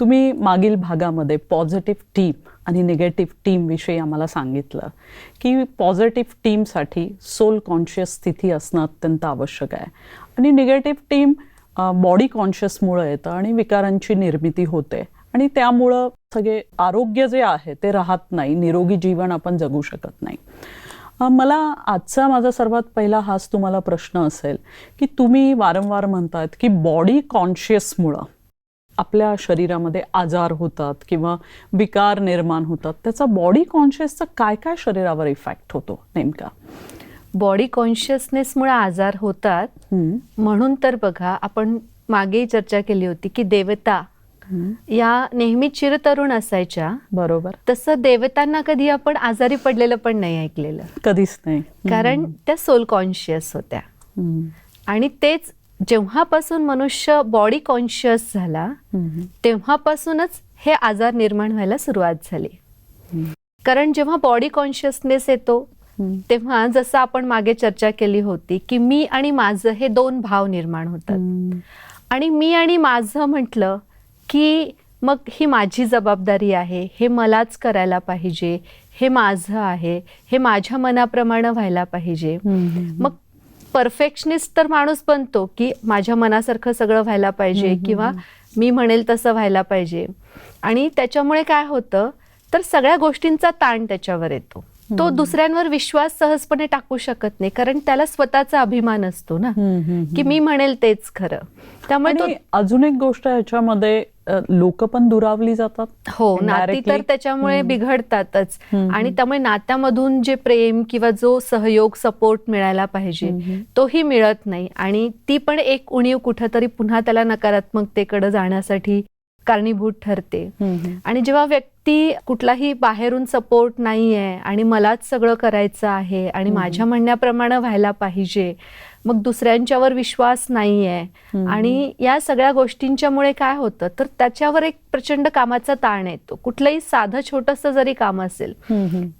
तुम्ही मागील भागामध्ये पॉझिटिव्ह टीम आणि निगेटिव्ह टीम विषयी आम्हाला सांगितलं की पॉझिटिव्ह टीमसाठी सोल कॉन्शियस स्थिती असणं अत्यंत आवश्यक आहे. आणि निगेटिव्ह टीम बॉडी कॉन्शियसमुळं येतं आणि विकारांची निर्मिती होते. आणि त्यामुळं सगळे आरोग्य जे आहे ते राहत नाही निरोगी जीवन आपण जगू शकत नाही. मला आजचा माझा सर्वात पहिला हाच तुम्हाला प्रश्न असेल की तुम्ही वारंवार म्हणतात की बॉडी कॉन्शियसमुळं आपल्या शरीरामध्ये आजार होतात किंवा विकार निर्माण होतात त्याचा बॉडी कॉन्शियसचा काय काय शरीरावर इफेक्ट होतो नेमका? बॉडी कॉन्शियसनेसमुळे आजार होतात. म्हणून तर बघा आपण मागे चर्चा केली होती की देवता या नेहमी चिरतरुण असायच्या. बरोबर. तसं देवतांना कधी आपण आजारी पडलेलं पण नाही ऐकलेलं. कधीच नाही. कारण त्या सोल कॉन्शियस होत्या. आणि तेच जेव्हापासून मनुष्य बॉडी कॉन्शियस झाला. तेव्हापासूनच हे आजार निर्माण व्हायला सुरुवात झाली कारण जेव्हा बॉडी कॉन्शियसनेस येतो. तेव्हा जसं आपण मागे चर्चा केली होती की मी आणि माझं हे दोन भाव निर्माण होतात. आणि मी आणि माझं म्हटलं की मग ही माझी जबाबदारी आहे हे मलाच करायला पाहिजे हे माझं आहे हे माझ्या मनाप्रमाणे व्हायला पाहिजे. मग परफेक्शनिस्ट तर माणूस बनतो की माझ्या मनासारखं सगळं व्हायला पाहिजे किंवा मी म्हणेल तसं व्हायला पाहिजे. आणि त्याच्यामुळे काय होतं तर सगळ्या गोष्टींचा ताण त्याच्यावर येतो. तो दुसऱ्यांवर विश्वास सहजपणे टाकू शकत नाही कारण त्याला स्वतःचा अभिमान असतो ना. की मी म्हणेल तेच खरं. त्यामुळे अजून एक गोष्ट ह्याच्यामध्ये लोक पण दुरावली जातात. हो नाती. तर त्याच्यामुळे बिघडतातच. आणि त्यामुळे नात्यामधून जे प्रेम किंवा जो सहयोग सपोर्ट मिळायला पाहिजे तोही मिळत नाही. आणि ती पण एक उणीव कुठंतरी पुन्हा त्याला नकारात्मकतेकडे जाण्यासाठी कारणीभूत ठरते. आणि जेव्हा व्यक्ती कुठलाही बाहेरून सपोर्ट नाही आहे आणि मलाच सगळं करायचं आहे आणि माझ्या म्हणण्याप्रमाणे व्हायला पाहिजे मग दुसऱ्यांच्यावर विश्वास नाही आहे आणि या सगळ्या गोष्टींच्यामुळे काय होतं? तर त्याच्यावर एक प्रचंड कामाचा ताण येतो. कुठलंही साधं छोटंसं जरी काम असेल.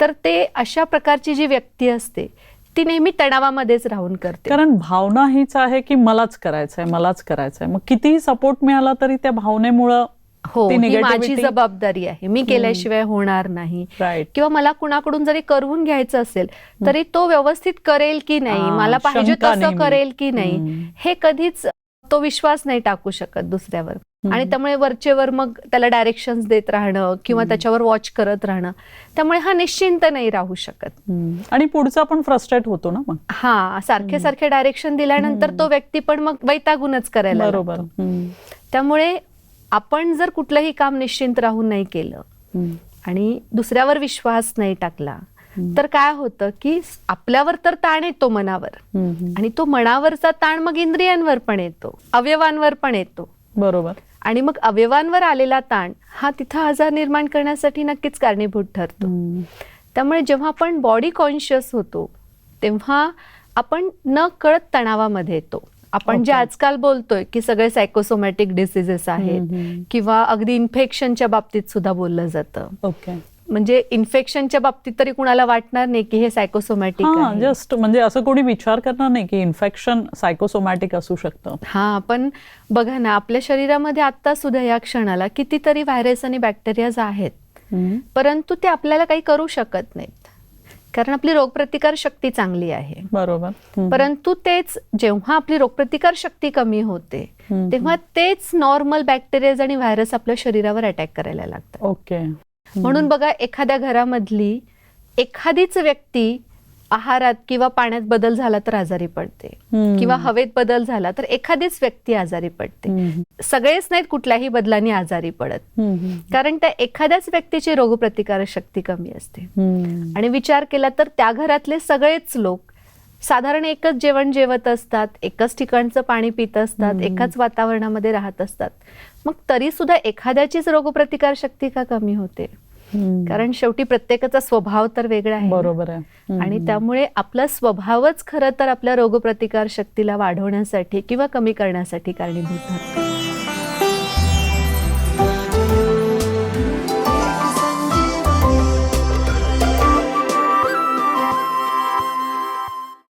तर ते अशा प्रकारची जी व्यक्ती असते ती नेहमी तणावामध्येच राहून करते. कारण भावना हीच आहे की मलाच करायचंय मलाच करायचंय. मग कितीही सपोर्ट मिळाला तरी त्या भावनेमुळं हो ही माझी जबाबदारी आहे. मी केल्याशिवाय होणार नाही. किंवा मला कुणाकडून जरी करवून घ्यायचं असेल तरी तो व्यवस्थित करेल की नाही? मला पाहिजे तसं. करेल की नाही. हे कधीच तो विश्वास नाही टाकू शकत दुसऱ्यावर. आणि त्यामुळे वरचेवर मग त्याला डायरेक्शन देत राहणं किंवा त्याच्यावर वॉच करत राहणं त्यामुळे हा निश्चिंत नाही राहू शकत. आणि पुढचा पण फ्रस्ट्रेट होतो ना मग? हा सारखे सारखे डायरेक्शन दिल्यानंतर तो व्यक्ती पण मग वैतागूनच करायला बरोबर. त्यामुळे आपण जर कुठलंही काम निश्चिंत राहून नाही केलं. आणि दुसऱ्यावर विश्वास नाही टाकला तर काय होतं की आपल्यावर तर ताण येतो मनावर. आणि तो मनावरचा ताण मग इंद्रियांवर पण येतो अवयवांवर पण येतो बरोबर आणि मग अवयवांवर आलेला ताण हा तिथं आजार निर्माण करण्यासाठी नक्कीच कारणीभूत ठरतो. त्यामुळे जेव्हा आपण बॉडी कॉन्शियस होतो तेव्हा आपण न कळत तणावामध्ये येतो आपण जे. आजकाल बोलतोय की सगळे सायकोसोमॅटिक डिसिजेस आहेत. किंवा अगदी इन्फेक्शनच्या बाबतीत सुद्धा बोललं जातं ओके म्हणजे इन्फेक्शनच्या बाबतीत तरी कुणाला वाटणार नाही की हे सायकोसोमॅटिक हा जस्ट म्हणजे असं कोणी विचार करणार नाही की इन्फेक्शन सायकोसोमॅटिक असू शकतं हा पण बघा ना आपल्या शरीरामध्ये आता सुद्धा या क्षणाला कितीतरी व्हायरस आणि बॅक्टेरियाज आहेत. परंतु ते आपल्याला काही करू शकत नाहीत कारण आपली रोगप्रतिकार शक्ती चांगली आहे. बरोबर. परंतु तेच जेव्हा आपली रोगप्रतिकार शक्ती कमी होते. तेव्हा तेच नॉर्मल बॅक्टेरियाज आणि व्हायरस आपल्या शरीरावर अटॅक करायला लागतात. ओके म्हणून बघा एखाद्या घरामधली एखादीच व्यक्ती आहारात किंवा पाण्यात बदल झाला तर आजारी पडते. किंवा हवेत बदल झाला तर एखादीच व्यक्ती आजारी पडते. सगळेच नाहीत कुठल्याही बदलांनी आजारी पडत. कारण त्या एखाद्याच व्यक्तीची रोगप्रतिकारक शक्ती कमी असते. आणि विचार केला तर त्या घरातले सगळेच लोक साधारण एकच जेवण जेवत असतात एकच ठिकाणचं पाणी पित असतात एकाच वातावरणामध्ये राहत असतात मग तरी सुद्धा एखाद्याचीच रोगप्रतिकार शक्ती का कमी होते. कारण शेवटी प्रत्येकाचा स्वभाव तर वेगळा आहे. बरोबर आहे. आणि त्यामुळे आपला स्वभावच खरं तर आपल्या रोगप्रतिकार शक्तीला वाढवण्यासाठी किंवा कमी करण्यासाठी कारणीभूत ठरतो